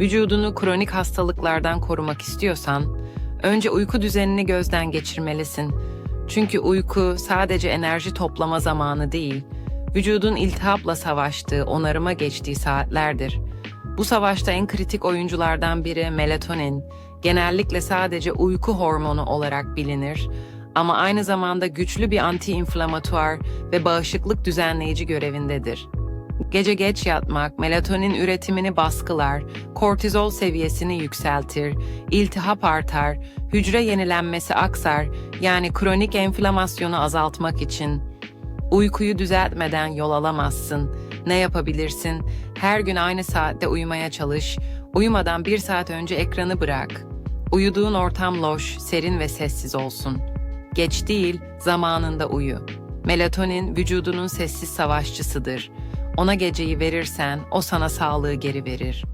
Vücudunu kronik hastalıklardan korumak istiyorsan, önce uyku düzenini gözden geçirmelisin. Çünkü uyku sadece enerji toplama zamanı değil, vücudun iltihapla savaştığı, onarıma geçtiği saatlerdir. Bu savaşta en kritik oyunculardan biri melatonin, genellikle sadece uyku hormonu olarak bilinir ama aynı zamanda güçlü bir anti-inflamatuar ve bağışıklık düzenleyici görevindedir. Gece geç yatmak melatonin üretimini baskılar, kortizol seviyesini yükseltir, iltihap artar, hücre yenilenmesi aksar yani kronik enflamasyonu azaltmak için. Uykuyu düzeltmeden yol alamazsın. Ne yapabilirsin? Her gün aynı saatte uyumaya çalış. Uyumadan bir saat önce ekranı bırak. Uyuduğun ortam loş, serin ve sessiz olsun. Geç değil, zamanında uyu. Melatonin vücudunun sessiz savaşçısıdır. Ona geceyi verirsen o sana sağlığı geri verir.